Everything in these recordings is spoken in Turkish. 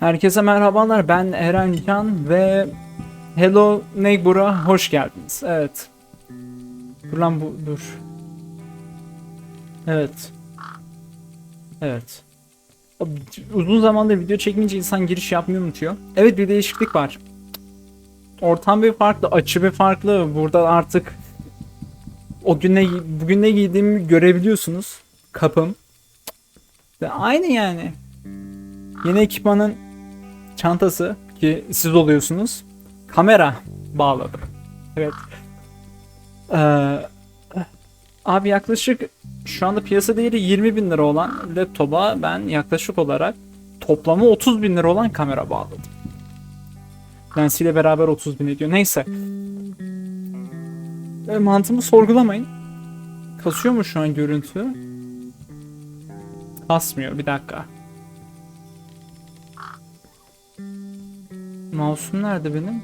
Herkese merhabalar. Ben Eren Can ve Hello Neighbor'a hoş geldiniz. Evet. Dur lan bu dur. Evet. Evet. Uzun zamandır video çekmeyince insan giriş yapmayı unutuyor. Evet bir değişiklik var. Ortam bir farklı, açı bir farklı. Burada artık o gün ne, bugün ne giydiğimi görebiliyorsunuz. Kapım. Aynı yani. Yeni ekipmanın çantası ki siz oluyorsunuz. Kamera bağladım. Evet. Ee, abi yaklaşık şu anda piyasa değeri 20 bin lira olan laptopa ben yaklaşık olarak toplamı 30 bin lira olan kamera bağladım. Lensiyle beraber 30 bin ediyor. Neyse. E, mantığımı sorgulamayın. Kasıyor mu şu an görüntü? Kasmıyor. Bir dakika. Mouse'um nerede benim?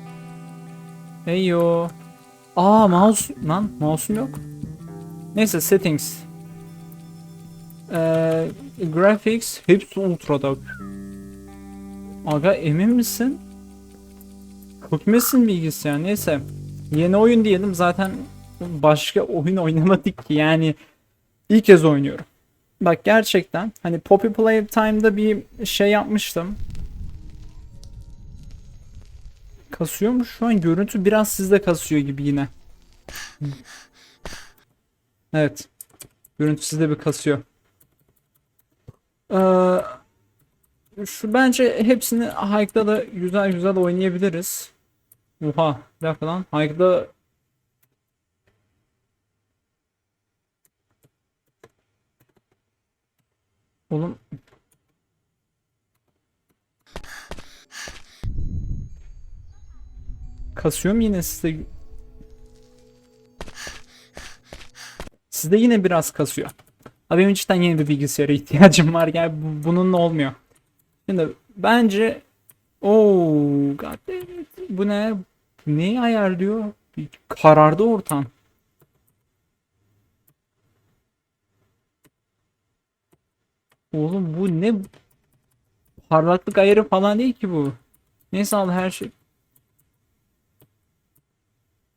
Heyo. Aa mouse lan mouse'um yok. Neyse settings. Ee, graphics hepsi ultra'da. Aga emin misin? Hükmesin bilgisayar neyse. Yeni oyun diyelim zaten başka oyun oynamadık ki yani ilk kez oynuyorum. Bak gerçekten hani Poppy Playtime'da bir şey yapmıştım. Kasıyor mu şu an? Görüntü biraz sizde kasıyor gibi yine. Evet. Görüntü sizde bir kasıyor. Ee, şu bence hepsini Hike'da da güzel güzel oynayabiliriz. Oha. Bir dakika lan. Hike'da Oğlum Kasıyor mu yine sizde? Sizde yine biraz kasıyor. Abi benim cidden yeni bir bilgisayara ihtiyacım var. Yani bu- bununla olmuyor. Şimdi bence Oo, God. Bu ne? Neyi ayarlıyor? Karardı ortam. Oğlum bu ne? Parlaklık ayarı falan değil ki bu. Neyse al her şey.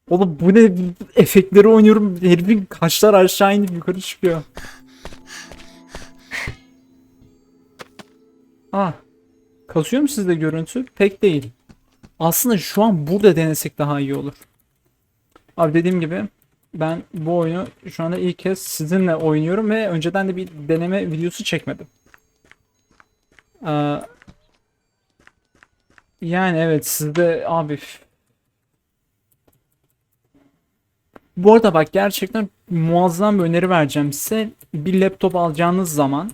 Oğlum bu ne efektleri oynuyorum herifin kaşlar aşağı inip yukarı çıkıyor. Ah. Kasıyor mu sizde görüntü? Pek değil. Aslında şu an burada denesek daha iyi olur. Abi dediğim gibi ben bu oyunu şu anda ilk kez sizinle oynuyorum ve önceden de bir deneme videosu çekmedim. Ee, yani evet sizde abi Bu arada bak gerçekten muazzam bir öneri vereceğim size. Bir laptop alacağınız zaman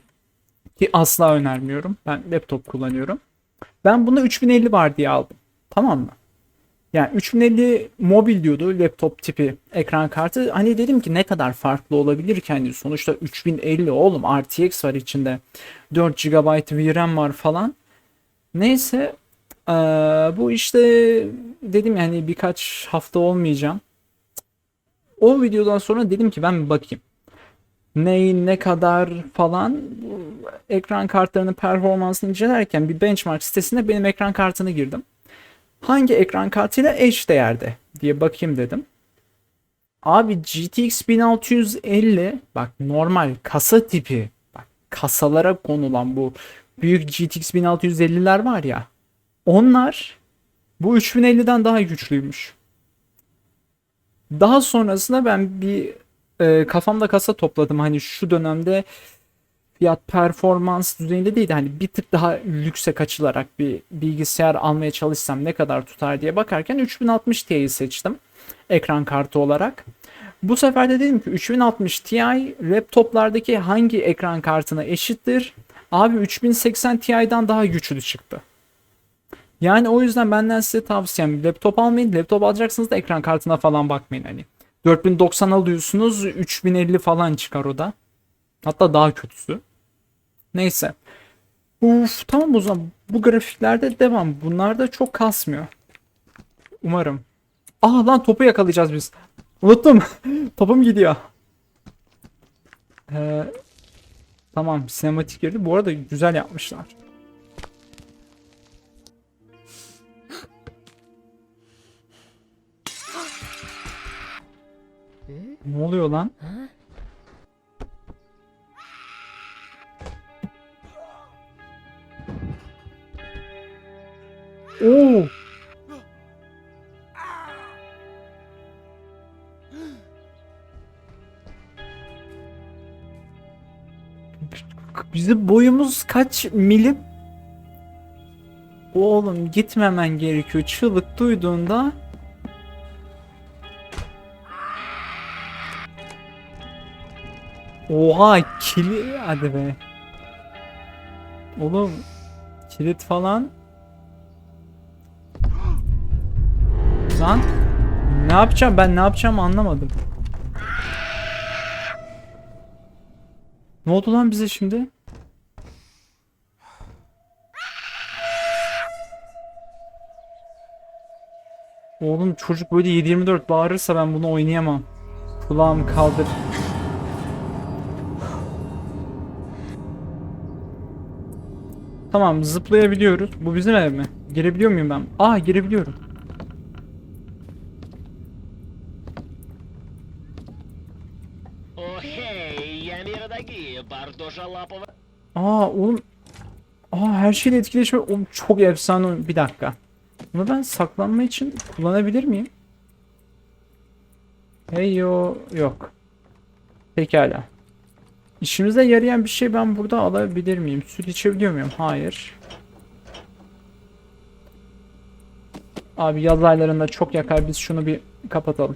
ki asla önermiyorum. Ben laptop kullanıyorum. Ben bunu 3050 var diye aldım. Tamam mı? Yani 3050 mobil diyordu laptop tipi ekran kartı. Hani dedim ki ne kadar farklı olabilir ki hani sonuçta 3050 oğlum RTX var içinde. 4 GB VRAM var falan. Neyse eee, bu işte dedim yani birkaç hafta olmayacağım. O videodan sonra dedim ki ben bir bakayım. Neyin ne kadar falan ekran kartlarının performansını incelerken bir benchmark sitesine benim ekran kartını girdim. Hangi ekran kartıyla eş değerde diye bakayım dedim. Abi GTX 1650 bak normal kasa tipi bak kasalara konulan bu büyük GTX 1650'ler var ya onlar bu 3050'den daha güçlüymüş. Daha sonrasında ben bir e, kafamda kasa topladım. Hani şu dönemde fiyat performans düzeyinde değil de hani bir tık daha lükse kaçılarak bir bilgisayar almaya çalışsam ne kadar tutar diye bakarken 3060 Ti'yi seçtim ekran kartı olarak. Bu sefer de dedim ki 3060 Ti laptoplardaki hangi ekran kartına eşittir? Abi 3080 Ti'den daha güçlü çıktı. Yani o yüzden benden size tavsiyem laptop almayın. Laptop alacaksınız da ekran kartına falan bakmayın hani. 4090 alıyorsunuz 3050 falan çıkar o da. Hatta daha kötüsü. Neyse. Uf tamam o zaman bu grafiklerde devam. Bunlar da çok kasmıyor. Umarım. Aa lan topu yakalayacağız biz. Unuttum. Topum gidiyor. Ee, tamam sinematik girdi. Bu arada güzel yapmışlar. Ne oluyor lan? Oo. Bizim boyumuz kaç milim? Oğlum gitmemen gerekiyor. Çığlık duyduğunda Oha kilit hadi be. Oğlum kilit falan. Lan ne yapacağım ben ne yapacağım anlamadım. Ne oldu lan bize şimdi? Oğlum çocuk böyle 7-24 bağırırsa ben bunu oynayamam. Kulağım kaldır. Tamam zıplayabiliyoruz. Bu bizim ev mi? Girebiliyor muyum ben? Ah girebiliyorum. Aa oğlum. Aa her şeyle etkileşme. Oğlum çok efsane. Bir dakika. Bunu ben saklanma için kullanabilir miyim? Hey yo yok. Pekala. İşimize yarayan bir şey ben burada alabilir miyim? Süt içebiliyor muyum? Hayır. Abi yaz aylarında çok yakar. Biz şunu bir kapatalım.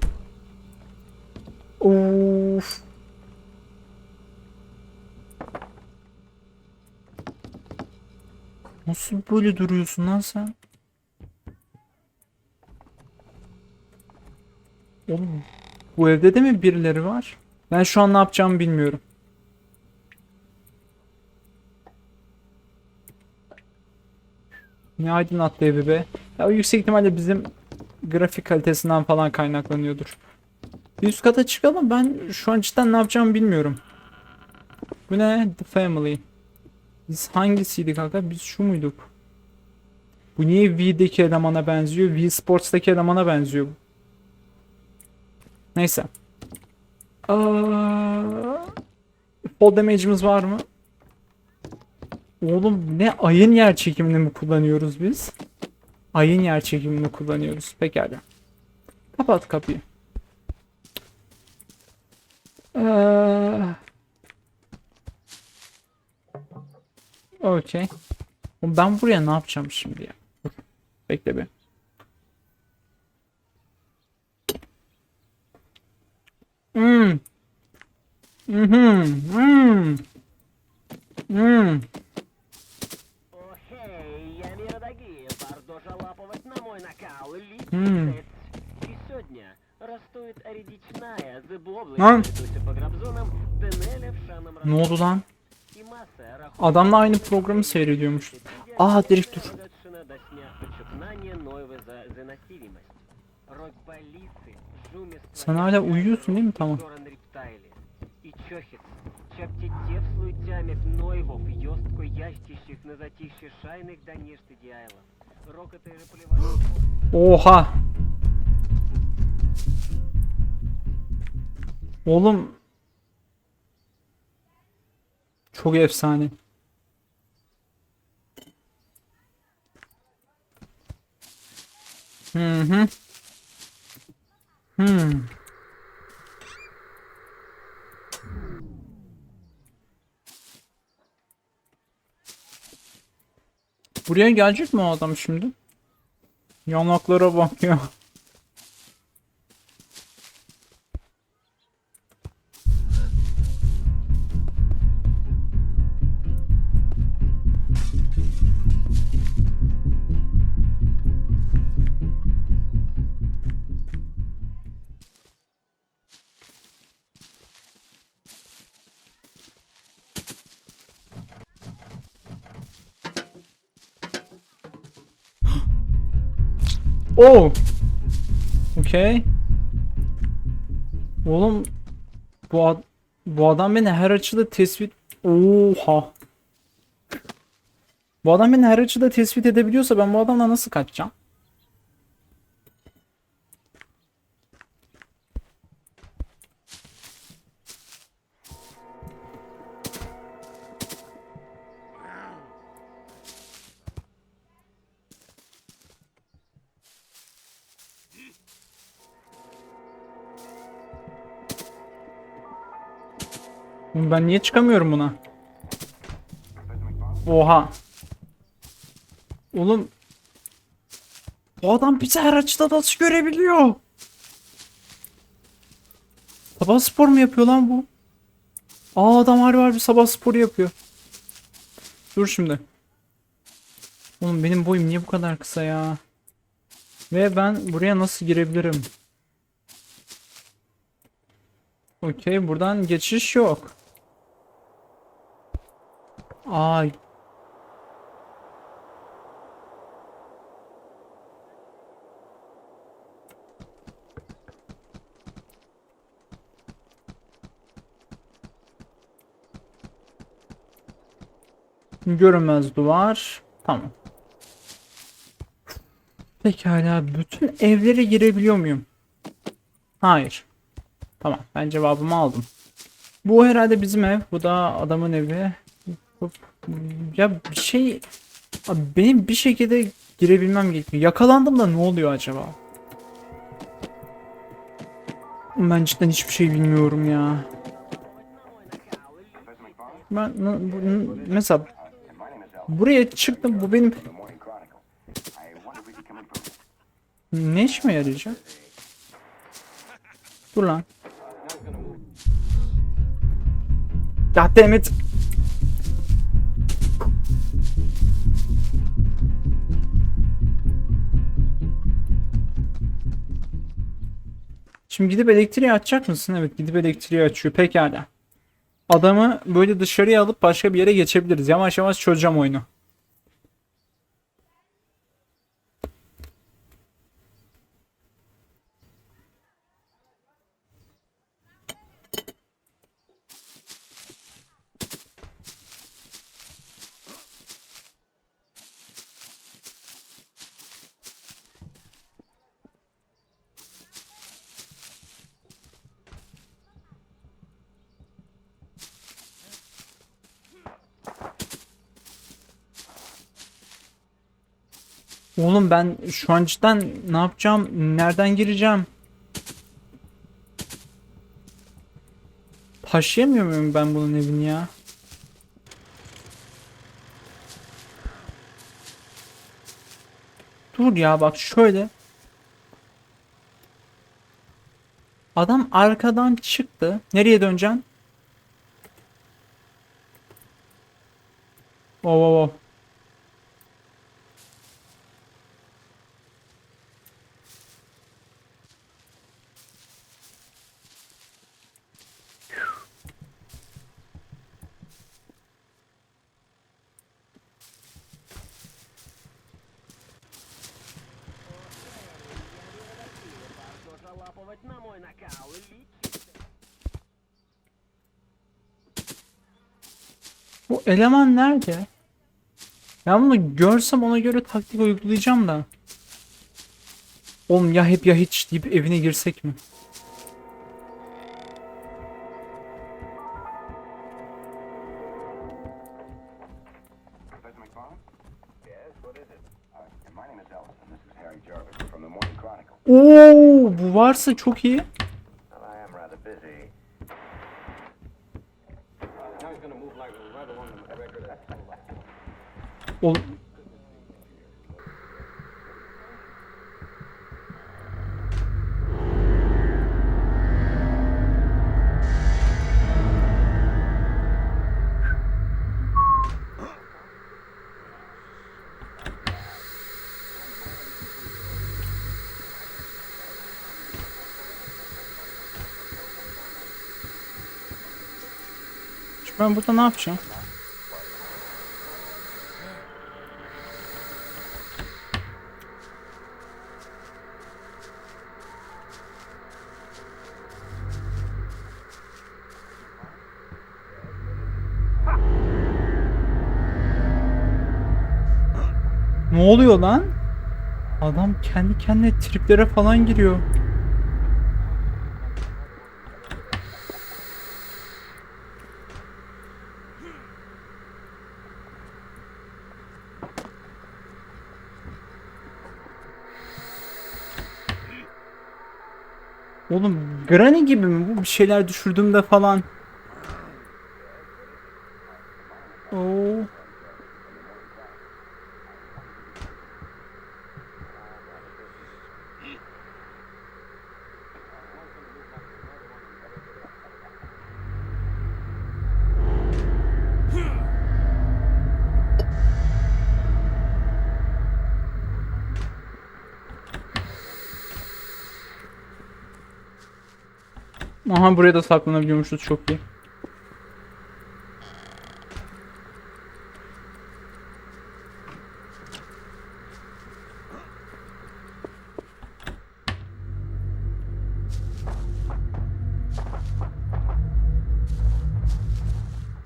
Of. Nasıl böyle duruyorsun lan sen? Oğlum bu evde de mi birileri var? Ben şu an ne yapacağımı bilmiyorum. Ne aydınlattı evi be. Ya o yüksek ihtimalle bizim grafik kalitesinden falan kaynaklanıyordur. Bir üst kata çıkalım. Ben şu an cidden ne yapacağımı bilmiyorum. Bu ne? The Family. Biz hangisiydik kanka? Biz şu muyduk? Bu niye V'deki elemana benziyor? V Sports'taki elemana benziyor. Neyse. Aa, fall damage'imiz var mı? Oğlum ne ayın yer çekimini mi kullanıyoruz biz? Ayın yer çekimini kullanıyoruz. Pekala. Kapat kapıyı. Ee, Okey. Ben buraya ne yapacağım şimdi ya? Bekle bir. Hmm. Mhm. Hmm. Hmm. накал. М. Липец. И сегодня растует редичная, зыблоблы, Lan. по грабзонам, Денеля в шаном Ne oldu lan? И масса раху- Adamla aynı programı seyrediyormuş. Aa direkt dur. Достаточно до сня подчеркнания Ноевы за заносимость. Рокболицы, жумиство, Sen hala uyuyorsun değil mi? Tamam. Доран рептайли. И чохит. Чаптитев слуйтямит Ноевов, ёстко ястищих на затихших шайных да ништы діайлов. Oha. Oğlum. Çok efsane. Hı hı. Hmm. Buraya gelecek mi o adam şimdi? Yanaklara bak ya. Oo. Okey. Oğlum bu ad- bu adam beni her açıda tespit Oha. Bu adam beni her açıda tespit edebiliyorsa ben bu adamla nasıl kaçacağım? Ben niye çıkamıyorum buna? Oha. Oğlum. Bu adam bizi her açıda nasıl görebiliyor? Sabah spor mu yapıyor lan bu? Aa adam harbi harbi sabah sporu yapıyor. Dur şimdi. Oğlum benim boyum niye bu kadar kısa ya? Ve ben buraya nasıl girebilirim? Okey buradan geçiş yok. Ay. Görünmez duvar. Tamam. Pekala bütün evlere girebiliyor muyum? Hayır. Tamam ben cevabımı aldım. Bu herhalde bizim ev. Bu da adamın evi. Ya bir şey... Abi benim bir şekilde girebilmem gerekiyor. Yakalandım da ne oluyor acaba? Ben cidden hiçbir şey bilmiyorum ya. Ben mesela buraya çıktım bu benim ne işime yarayacak? Dur lan. God damn Şimdi gidip elektriği açacak mısın? Evet gidip elektriği açıyor. Pekala. Adamı böyle dışarıya alıp başka bir yere geçebiliriz. Yavaş yavaş çözeceğim oyunu. Oğlum ben şu an cidden ne yapacağım? Nereden gireceğim? Taşıyamıyor muyum ben bunun evini ya? Dur ya bak şöyle. Adam arkadan çıktı. Nereye döneceksin? Bu eleman nerede? Ben bunu görsem ona göre taktik uygulayacağım da. Oğlum ya hep ya hiç deyip evine girsek mi? Oo, bu varsa çok iyi. Ben burada ne yapacağım? Ne oluyor lan? Adam kendi kendine triplere falan giriyor. Oğlum Granny gibi mi bu bir şeyler düşürdüğümde falan? Aha buraya da saklanabiliyormuşuz çok iyi.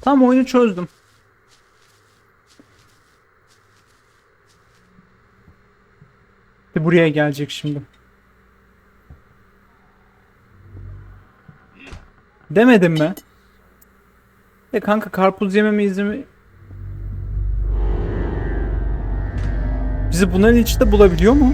Tamam oyunu çözdüm. Buraya gelecek şimdi. Demedim mi? De kanka karpuz yememe izin Bizi bunların içinde bulabiliyor mu?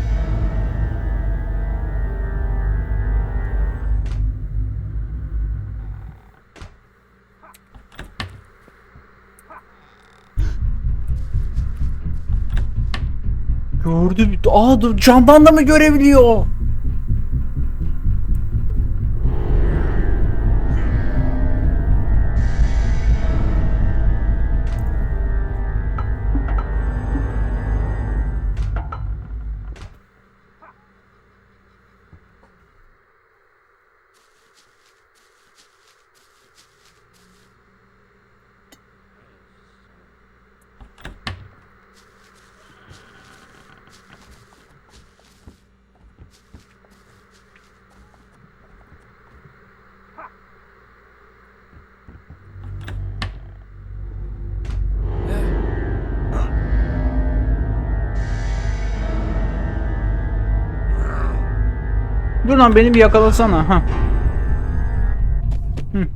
Gördü. Aa dur camdan da mı görebiliyor? Dur lan beni bir yakalasana ha. Hı.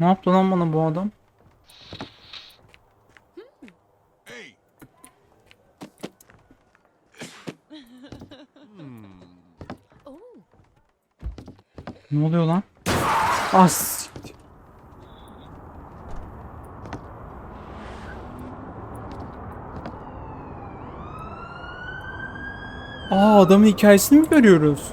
Ne yaptı lan bana bu adam? Ne oluyor lan? Ah Adamın hikayesini mi görüyoruz?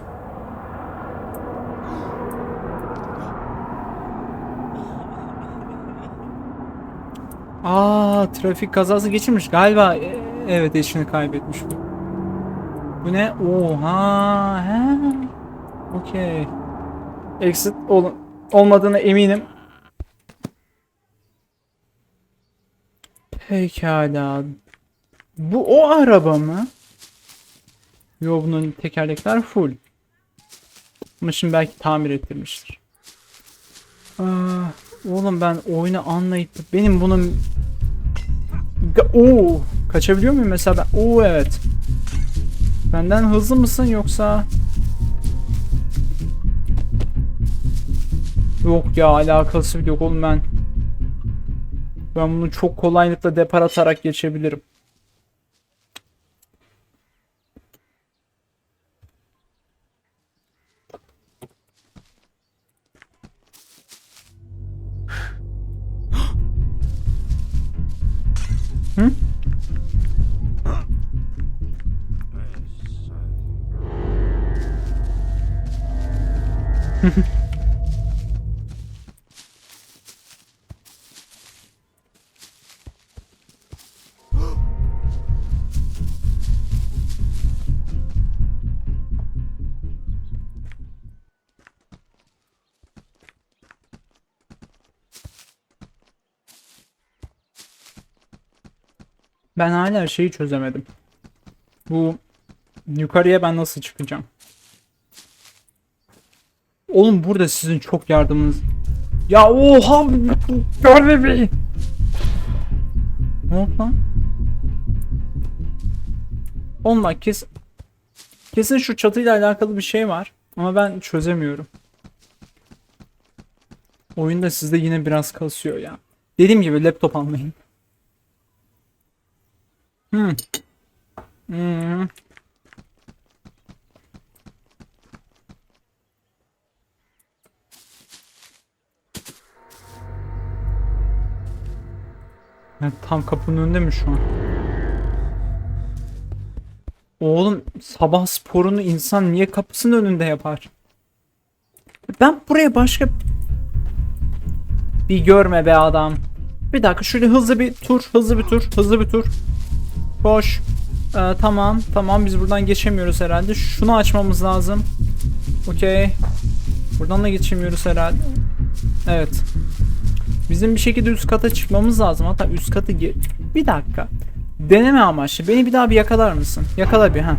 Aa trafik kazası geçirmiş galiba. e- Evet eşini kaybetmiş bu. Bu ne? Oha. He. Okey. Exit ol olmadığına eminim. Pekala. Bu o araba mı? Yo bunun tekerlekler full. Ama şimdi belki tamir ettirmiştir. Aa, oğlum ben oyunu anlayıp benim bunun Oo, kaçabiliyor muyum mesela ben? Oo evet. Benden hızlı mısın yoksa? Yok ya alakası yok oğlum ben. Ben bunu çok kolaylıkla depar atarak geçebilirim. Ben hala şeyi çözemedim. Bu yukarıya ben nasıl çıkacağım? Oğlum burada sizin çok yardımınız. Ya oha! Gör bebeği! Ne oldu lan? Oğlum bak kes... Kesin şu çatıyla alakalı bir şey var. Ama ben çözemiyorum. Oyunda sizde yine biraz kasıyor ya. Dediğim gibi laptop almayın. Hmm. Hmm. Ben tam kapının önünde mi şu an? Oğlum sabah sporunu insan niye kapısının önünde yapar? Ben buraya başka bir görme be adam. Bir dakika şöyle hızlı bir tur, hızlı bir tur, hızlı bir tur. Koş. Ee, tamam tamam biz buradan geçemiyoruz herhalde. Şunu açmamız lazım. Okey. Buradan da geçemiyoruz herhalde. Evet. Bizim bir şekilde üst kata çıkmamız lazım. Hatta üst katı ge- Bir dakika. Deneme amaçlı. Beni bir daha bir yakalar mısın? Yakala bir ha.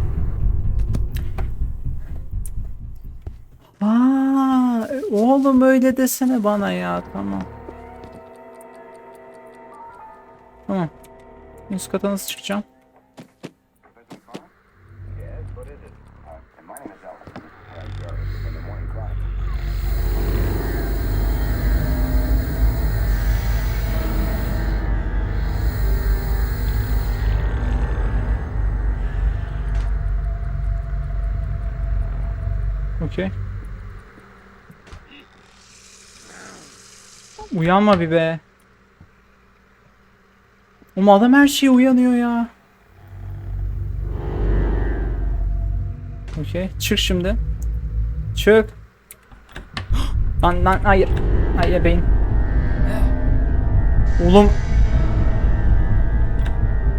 Aa, oğlum öyle desene bana ya. Tamam. Tamam. Üst kata nasıl çıkacağım? Okey. Uyanma bir be. Oğlum adam her şeye uyanıyor ya. Okey. Çık şimdi. Çık. Lan lan hayır. Hayır beyin. Oğlum.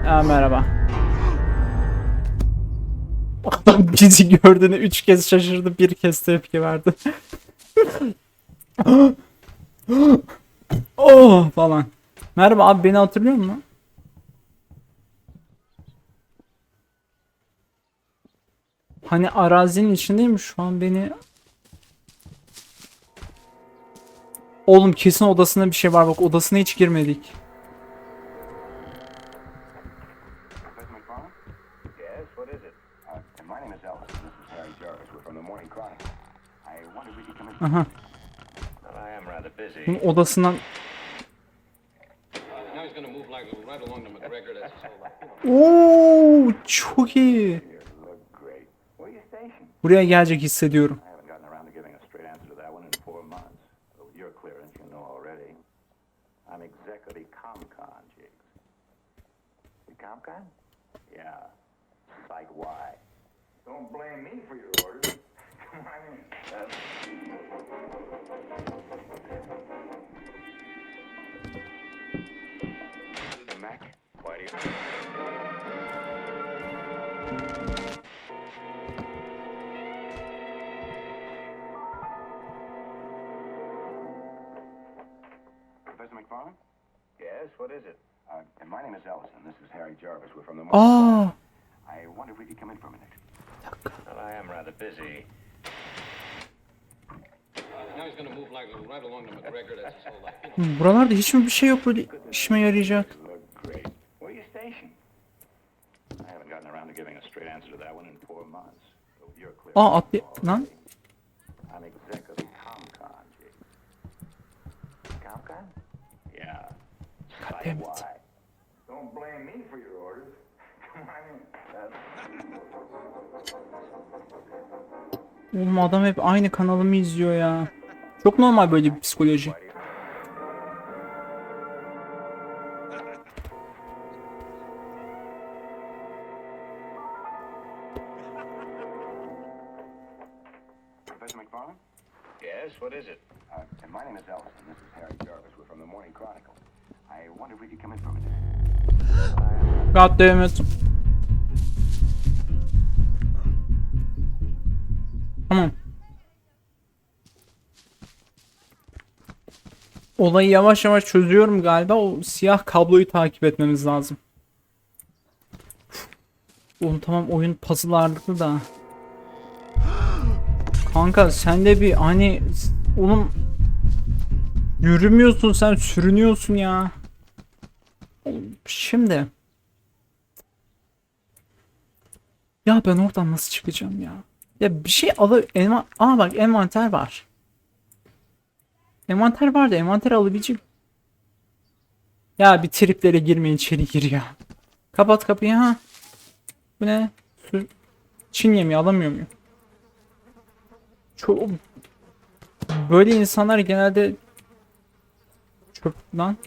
Aa, merhaba. Adam bizi gördüğüne üç kez şaşırdı, bir kez tepki verdi. oh falan. Merhaba abi beni hatırlıyor musun? Hani arazinin içindeyim şu an beni Oğlum kesin odasında bir şey var bak odasına hiç girmedik. Aha. Bunun odasından Now he's gonna Buraya gelecek hissediyorum. To that one in four months. But with your clearance, Aa atlı lan. already. I'm exec of the ComCon, Jig. ComCon? Yeah. Site damn it. Y. Don't blame me for your orders. Oğlum adam hep aynı kanalımı izliyor ya. Çok normal böyle bir psikoloji. Professor McFarland? Yes, Olayı yavaş yavaş çözüyorum galiba. O siyah kabloyu takip etmemiz lazım. Oğlum tamam oyun puzzle ağırlıklı da. Kanka sen de bir hani oğlum yürümüyorsun sen sürünüyorsun ya. Şimdi ya ben oradan nasıl çıkacağım ya? Ya bir şey alı enva Aa bak envanter var. Envanter var da envanter alabilecek. Ya bir triplere girmeyin içeri gir ya. Kapat kapıyı ha. Bu ne? Çin yemeği alamıyor muyum? Çok böyle insanlar genelde çöp lan.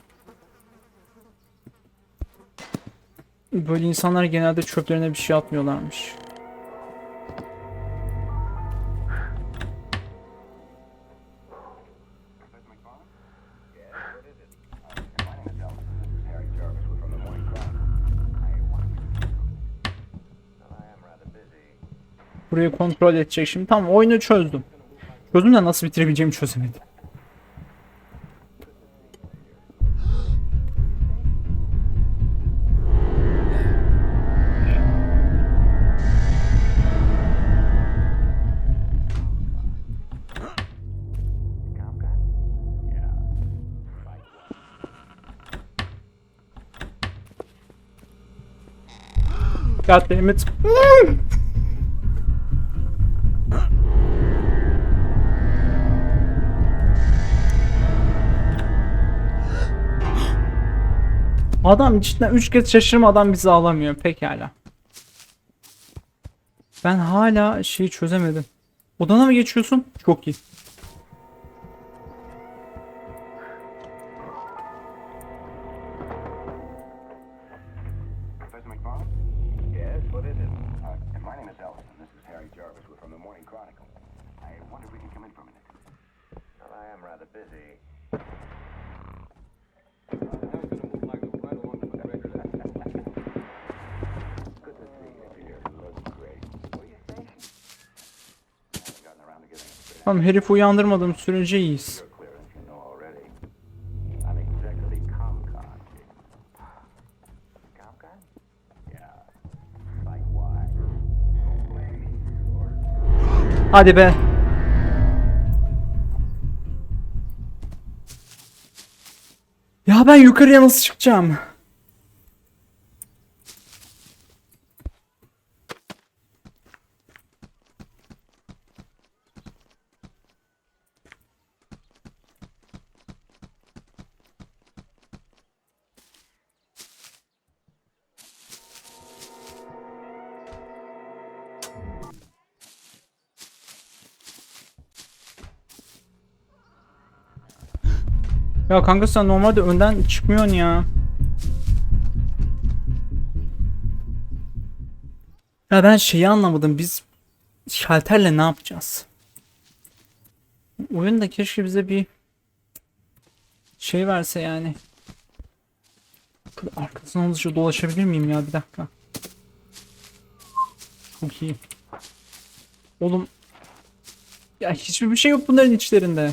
Böyle insanlar genelde çöplerine bir şey atmıyorlarmış. Burayı kontrol edecek şimdi. Tamam oyunu çözdüm. Çözdüm de nasıl bitirebileceğimi çözemedim. God damn it. Adam cidden 3 kez şaşırmadan bizi alamıyor. Pekala. Ben hala şeyi çözemedim. Odana mı geçiyorsun? Çok iyi. Uh, my name is Ellison. This is Harry Jarvis. We're from the Morning Chronicle. I wonder if we can come in for a minute. Well, I am rather busy. Tamam herifi uyandırmadığım sürece iyiyiz. Hadi be. Ya ben yukarıya nasıl çıkacağım? Ya kanka sen normalde önden çıkmıyorsun ya. Ya ben şeyi anlamadım. Biz şalterle ne yapacağız? Oyunda keşke bize bir şey verse yani. Arkasına hızlıca dolaşabilir miyim ya bir dakika. Çok iyi. Oğlum. Ya hiçbir bir şey yok bunların içlerinde.